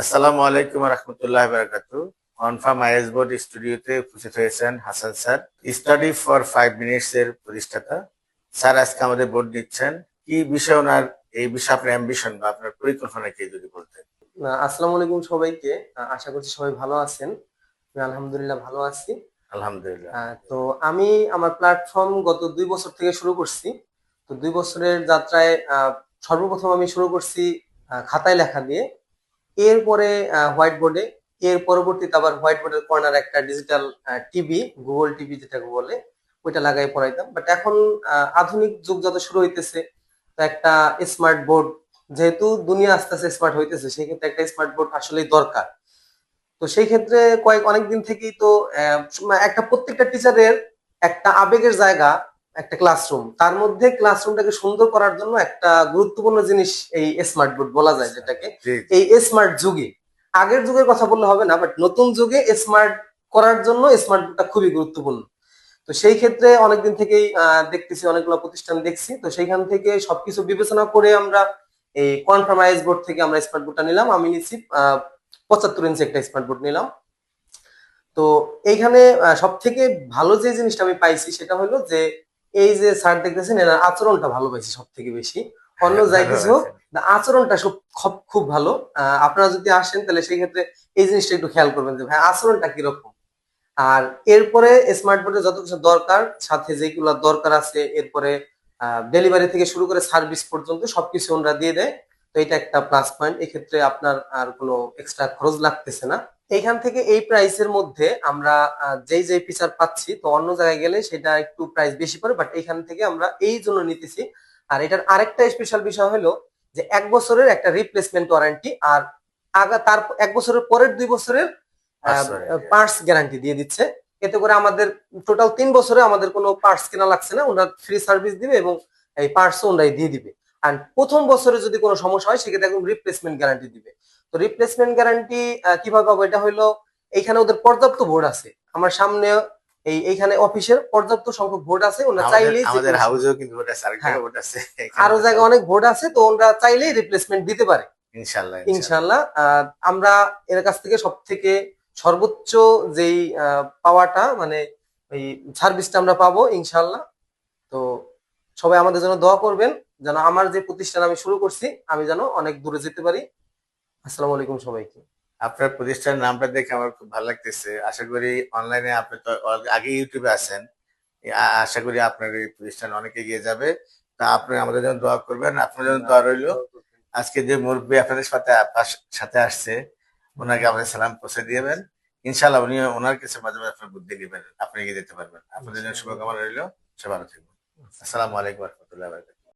আসসালামু আলাইকুম রহমতুল্লাহ বারাকাতু অনফার্ম আইএস বোর্ড স্টুডিওতে উপস্থিত হয়েছেন Hasan sir. Study for five minutes এর প্রতিষ্ঠাতা। স্যার আজকে আমাদের বোর্ড নিচ্ছেন। কি বিষয় ওনার এই বিষয়ে আপনার অ্যাম্বিশন বা আপনার পরিকল্পনা কি যদি বলতেন? আসসালামু আলাইকুম সবাইকে। আশা করছি সবাই ভালো আছেন। আলহামদুলিল্লাহ ভালো আছি। আলহামদুলিল্লাহ। তো আমি আমার প্ল্যাটফর্ম গত দুই বছর থেকে শুরু করছি। তো দুই বছরের যাত্রায় সর্বপ্রথম আমি শুরু করছি খাতায় লেখা দিয়ে। এরপরে হোয়াইট বোর্ডে এর পরবর্তীতে আবার হোয়াইট বোর্ডের কর্নার একটা ডিজিটাল টিভি গুগল টিভি যেটাকে বলে, ওইটা লাগাই পড়াইতাম। বাট এখন আধুনিক যুগ যত শুরু হইতেছে, তো একটা স্মার্ট বোর্ড যেহেতু দুনিয়া আস্তে আস্তে স্মার্ট হইতেছে সেই ক্ষেত্রে একটা স্মার্ট বোর্ড আসলেই দরকার। তো সেই ক্ষেত্রে কয়েক অনেক দিন থেকেই তো একটা প্রত্যেকটা টিচারের একটা আবেগের জায়গা একটা ক্লাসরুম তার মধ্যে ক্লাসরুমটাকে সুন্দর করার জন্য একটা গুরুত্বপূর্ণ জিনিস এই স্মার্ট বোর্ড বলা যায় যেটাকে। এই স্মার্ট যুগে। আগের যুগের কথা বললে হবে না বাট নতুন যুগে স্মার্ট করার জন্য স্মার্ট বোর্ডটা খুবই গুরুত্বপূর্ণ। তো সেই ক্ষেত্রে অনেকদিন থেকেই দেখতেছি অনেকগুলো প্রতিষ্ঠান দেখছি। তো সেইখান থেকে সবকিছু বিবেচনা করে আমরা এই কনফার্মাইজ বোর্ড থেকে আমরা স্মার্ট বোর্ডটা নিলাম। আমি নিচ্ছি পঁচাত্তর ইঞ্চি একটা স্মার্ট বোর্ড নিলাম। তো এইখানে সব থেকে ভালো যে জিনিসটা আমি পাইছি সেটা হলো যে এই যে স্যার দেখতেছেন এনার আচরণটা ভালো পাইছি সব থেকে বেশি। অন্য যাই কিছু হোক আচরণটা সব খুব- খুব ভালো। আপনারা যদি আসেন তাহলে সেই ক্ষেত্রে এই জিনিসটা একটু খেয়াল করবেন যে ভাই আচরণটা কীরকম? আর এরপরে স্মার্ট বোর্ডে যত কিছু দরকার সাথে যেগুলো দরকার আছে এরপরে ডেলিভারি থেকে শুরু করে সার্ভিস পর্যন্ত সবকিছু ওনারা দিয়ে দেয়। তো এটা একটা প্লাস পয়েন্ট এক্ষেত্রে আপনার আর কোনো এক্সট্রা খরচ লাগতেছে না। এইখান থেকে এই প্রাইসের মধ্যে আমরা যেই যেই ফিচার পাচ্ছি তো অন্য জায়গায় গেলে সেটা একটু প্রাইস বেশি পড়ে বাট এইখান থেকে আমরা এই জন্য নিতেছি। আর এটার আরেকটা স্পেশাল বিষয় হলো যে এক বছরের একটা রিপ্লেসমেন্ট ওয়ারেন্টি আর আগা তার এক বছরের পরের দুই বছরের পার্টস গ্যারান্টি দিয়ে দিচ্ছে। এতে করে আমাদের টোটাল তিন বছরে আমাদের কোনো পার্টস কেনা লাগছে না ওনার ফ্রি সার্ভিস দিবে এবং এই পার্টস ওনারাই দিয়ে দিবে। আর প্রথম বছরে যদি কোনো সমস্যা হয় সেক্ষেত্রে একদম রিপ্লেসমেন্ট গ্যারান্টি দিবে। তো রিপ্লেসমেন্ট গ্যারান্টি কীভাবে পাবো এটা হলো এইখানে ওদের পর্যাপ্ত বোর্ড আছে। আমার সামনে এই এইখানে অফিসের পর্যাপ্ত সংখ্যক বোর্ড আছে। ওনারা চাইলেই আমাদের হাউসেও কিন্তু ভোট আছে আরেক হ্যাঁ। ভোট আছে। আরও জায়গায় অনেক বোর্ড আছে তো ওনারা চাইলেই রিপ্লেসমেন্ট দিতে পারে। ইনশাল্লাহ আহ, আমরা এর কাছ থেকে সব থেকে সর্বোচ্চ যেই পাওয়াটা মানে ওই সার্ভিসটা আমরা পাবো ইনশাল্লাহ। তো সবাই আমাদের জন্য দোয়া করবেন যেন আমার যে প্রতিষ্ঠান আমি শুরু করছি আমি যেন অনেক দূরে যেতে পারি। আসসালামু আলাইকুম সবাইকে। আপনার প্রতিষ্ঠানের নামটা দেখে আমার খুব ভালো লাগতেছে। আশা করি অনলাইনে আপনি তো আগে ইউটিউবে আছেন। আশা করি আপনার এই প্রতিষ্ঠান অনেক এগিয়ে যাবে। তা আপনি আমাদের জন্য দোয়া করবেন। আপনার জন্য দোয়া রইল। আজকে যে মুরব্বী আপনাদের সাথে আস- সাথে আসছে, ওনাকে আমাদের সালাম পৌঁছে দিবেন। ইনশাল্লাহ উনি, ওনার কাছে মাঝে মাঝে আপনার বুদ্ধি দিবেন আপনি এগিয়ে যেতে পারবেন। আপনাদের জন্য শুভকামনা রইল। সে ভালো থাকবেন। আসসালামু আলাইকুম রহমতুল্লাহ